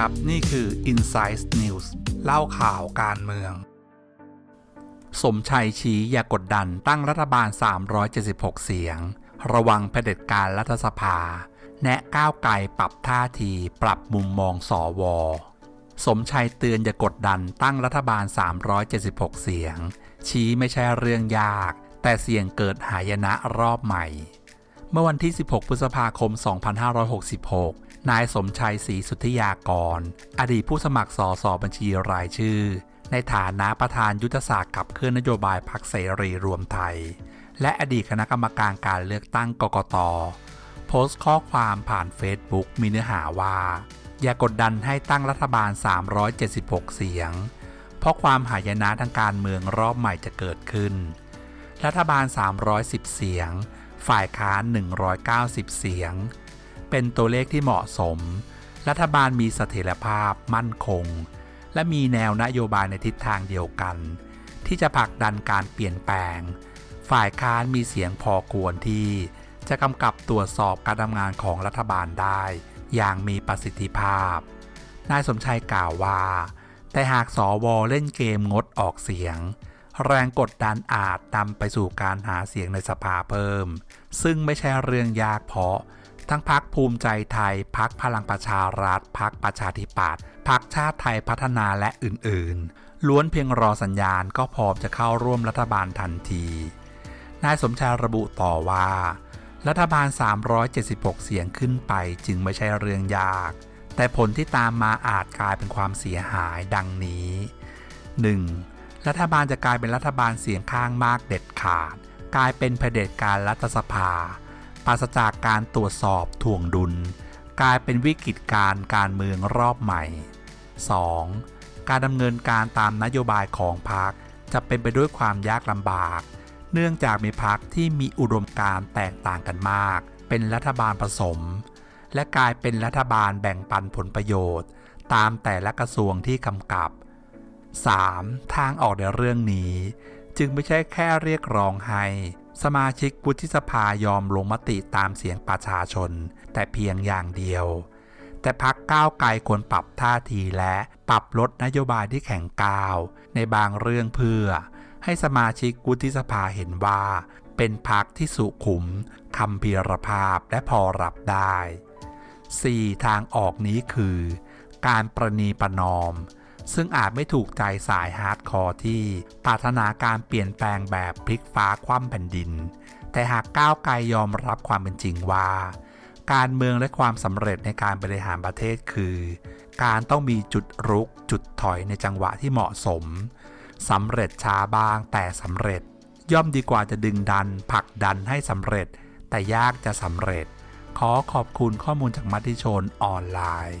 ครับ นี่คือ Insight News เล่าข่าวการเมือง สมชัยชี้อย่ากดดันตั้งรัฐบาล 376 เสียง ระวังเผด็จการรัฐสภา แนะก้าวไกลปรับท่าทีปรับมุมมองสอวอสมชัยเตือนอย่ากดดันตั้งรัฐบาล 376 เสียง ชี้ไม่ใช่เรื่องยาก แต่เสี่ยงเกิดหายนะรอบใหม่ เมื่อวันที่ 16 พฤษภาคม 2566 นายสมชัยศรีสุทธิยากร อดีตผู้สมัครสอสอบัญชีรายชื่อ ในฐานะประธานยุทธศาสตร์ขับเคลื่อนนโยบายพรรคเสรีรวมไทย และอดีตคณะกรรมการการเลือกตั้งกกต โพสต์ข้อความผ่านเฟซบุ๊กมีเนื้อหาว่า อย่ากดดันให้ตั้งรัฐบาล 376 เสียง เพราะความหายนะทางการเมืองรอบใหม่จะเกิดขึ้น รัฐบาล 310 เสียง ฝ่ายค้าน 190 เสียง เป็นตัวเลขที่เหมาะสม รัฐบาลมีเสถียรภาพมั่นคง และมีแนวนโยบายในทิศทางเดียวกัน ที่จะผลักดันการเปลี่ยนแปลง ฝ่ายค้านมีเสียงพอควรที่ จะกำกับตรวจสอบการทำงานของรัฐบาลได้ อย่างมีประสิทธิภาพ นายสมชัยกล่าวว่า แต่หากสอวอเล่นเกมงดออกเสียง แรงกดดันอาจนำไปสู่การหาเสียงในสภาเพิ่ม ซึ่งไม่ใช่เรื่องยากเพราะ ทั้งพักภูมิใจไทยพักพลังประชารัฐพักประชาธิปัตย์พักชาติไทยพัฒนาและอื่นๆ ล้วนเพียงรอสัญญาณก็พร้อมจะเข้าร่วมรัฐบาลทันที นายสมชายระบุต่อว่า รัฐบาล 376 เสียงขึ้นไปจึงไม่ใช่เรื่องยาก แต่ผลที่ตามมาอาจกลายเป็นความเสียหายดังนี้ 1. รัฐบาลจะกลายเป็นรัฐบาลเสียงข้างมากเด็ดขาด กลายเป็นเผด็จการรัฐสภา ปราศจากการตรวจสอบถ่วงดุล กลายเป็นวิกฤตการการเมืองรอบใหม่ 2. การดำเนินการตามนโยบายของพรรคจะเป็นไปด้วยความยากลำบาก เนื่องจากมีพรรคที่มีอุดมการแตกต่างกันมาก เป็นรัฐบาลผสม และกลายเป็นรัฐบาลแบ่งปันผลประโยชน์ ตามแต่ละกระทรวงที่กำกับ 3. ทางออกในเรื่องนี้ จึงไม่ใช่แค่เรียกร้องให้ สมาชิกวุฒิสภายอมลงมติตามเสียงประชาชน แต่เพียงอย่างเดียว แต่พักก้าวไกลควรปรับท่าทีและปรับลดนโยบายที่แข็งก้าว ในบางเรื่องเพื่อ ให้สมาชิกวุฒิสภาเห็นว่า เป็นพักที่สุขุมคำพีรภาพและพอรับได้ 4. ทางออกนี้คือ การประนีประนอม ซึ่งอาจไม่ถูกใจสายฮาร์ดคอร์ที่ปรารถนาการเปลี่ยนแปลงแบบพลิกฟ้าคว่ำแผ่นดิน แต่หากก้าวไกลยอมรับความเป็นจริงว่า การเมืองและความสำเร็จในการบริหารประเทศคือ การต้องมีจุดรุกจุดถอยในจังหวะที่เหมาะสมสำเร็จช้าบ้างแต่สำเร็จ ย่อมดีกว่าจะดึงดันผลักดันให้สำเร็จ แต่ยากจะสำเร็จ ขอขอบคุณข้อมูลจากมัติชนออนไลน์